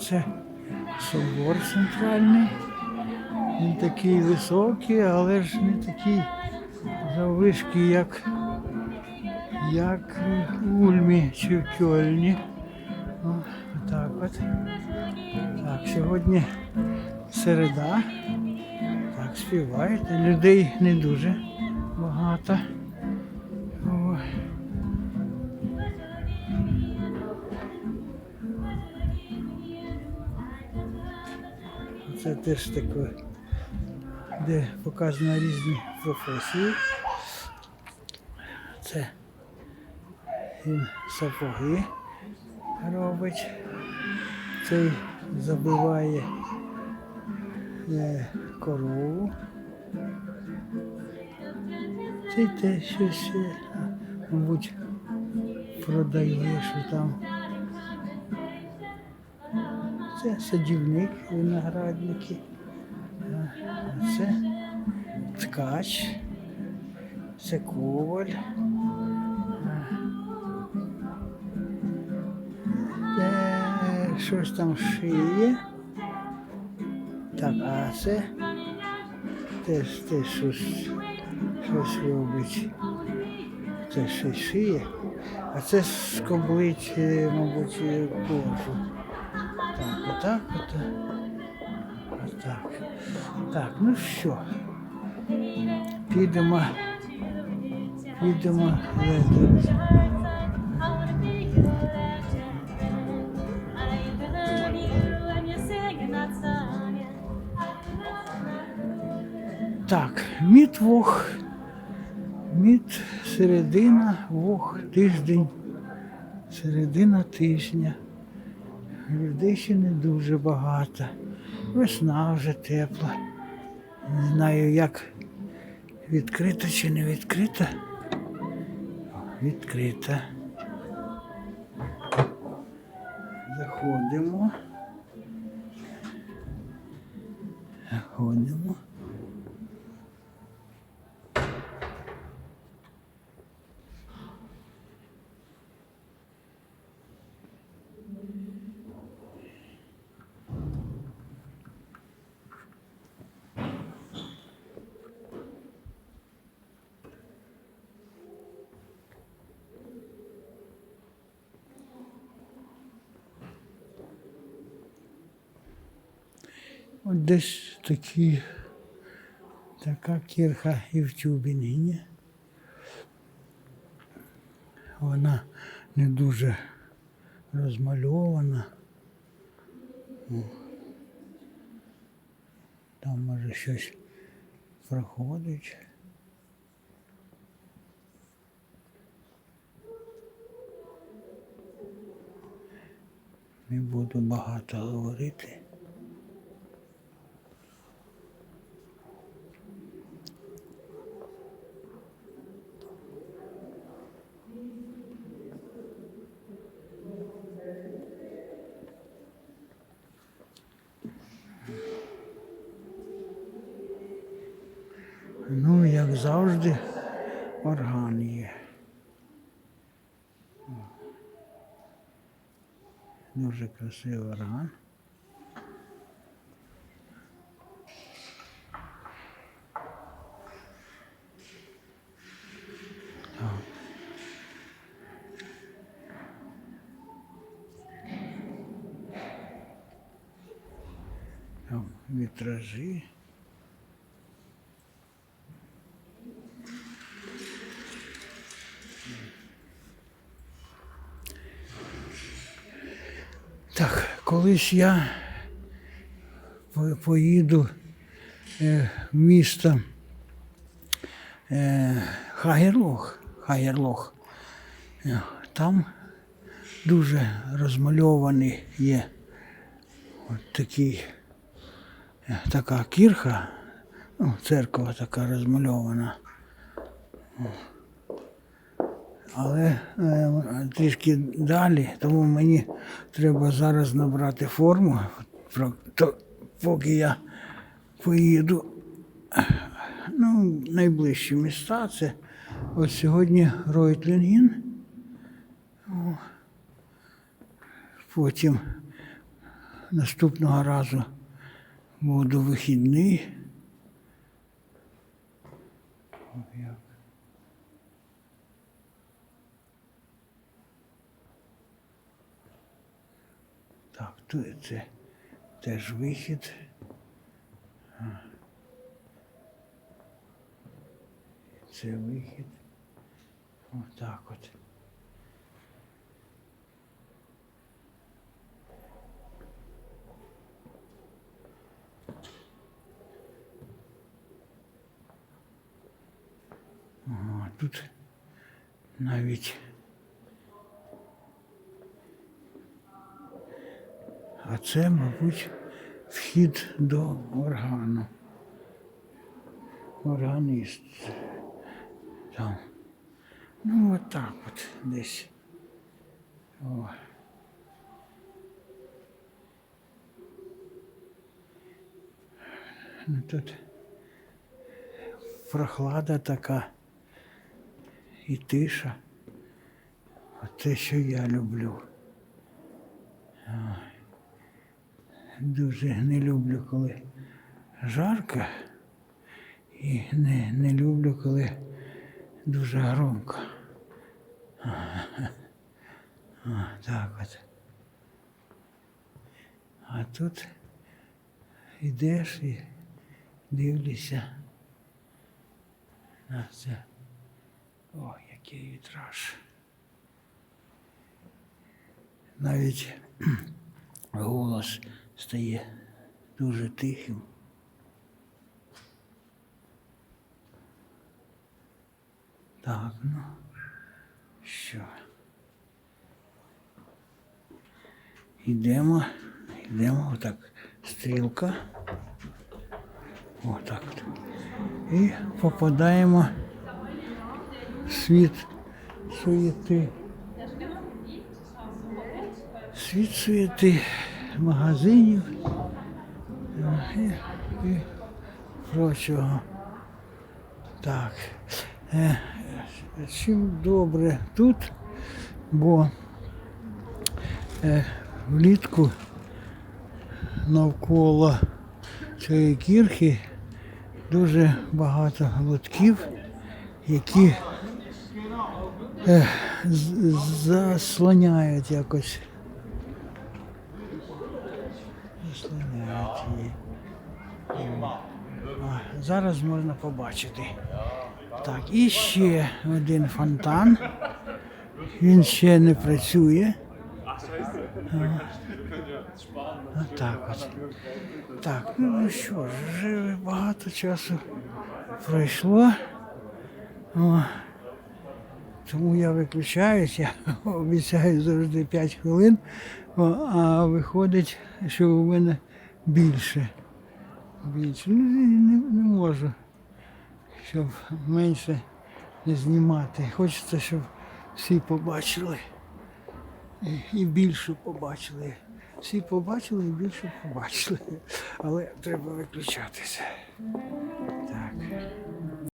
це собор центральний. Він такий високий, але ж не такий заввишки, як, як в Ульмі чи в Кьольні. О, так от. Так, сьогодні середа. Так, співають. Людей не дуже багато. Це теж таке, де показано різні професії. Це він сапоги робить. Цей забиває е, корову. Цей те щось, е, мабуть, продає, що там. Це садівник, виноградники. Це ткач, це коваль. Це щось там шиє. Так, а це теж, теж щось, щось робить. Це щось шиє. А це скоблить, е, мабуть, е, кожу. Так, отак, отак. Отак. Так, ну що. Підемо. Підемо. Так, мід вог. Мід середина, вог, тиждень. Середина тижня. Людей ще не дуже багато. Весна вже тепла. Не знаю, як відкрита чи не відкрита. Відкрита. Заходимо. Заходимо. От десь такі, така кірха і в Тюбінгені. Вона не дуже розмальована. Там може щось проходить. Не буду багато говорити. Ну, як завжди, орган є. Дуже красивий орган. Так. Там вітражі. Так, колись я поїду е, в місто е, Хагерлох, Хагерлох. Е, Там дуже розмальований є от такий, така кірха, ну, церква така розмальована. Але е, трішки далі, тому мені треба зараз набрати форму, то, поки я поїду. Ну, найближчі міста це от сьогодні Ройтлінгін. Потім наступного разу буду вихідний. Так, тут це теж вихід. Це вихід. Отак от. Тут навіть. А це, мабуть, вхід до органу. Органіст. Там. Ну, от так от десь. О. Ну, тут прохлада така і тиша. Оце, що я люблю. Дуже не люблю, коли жарко. І не, не люблю, коли дуже громко. А, так от. А тут йдеш і дивишся на це. О, який вітраж. Навіть голос стає дуже тихим. Так, ну що? Йдемо, йдемо, отак, стрілка. Отак. от. І попадаємо в світ суєти. Світ суєти магазинів е, і, і прочого. Так. Е, Чим добре тут, бо е, влітку навколо цієї кірхи дуже багато лотків, які е, заслоняють якось. Заслоняють її. А, зараз можна побачити. Так, і ще один фонтан. Він ще не працює. А, так от. Так, ну що ж, вже багато часу пройшло. О, тому я виключаюсь, я обіцяю завжди 5 хвилин, а виходить, що у мене більше. Більше. Ну, не, не можу щоб менше не знімати. Хочеться, щоб всі побачили. І, більше побачили. Всі побачили і більше побачили. Але треба виключатися.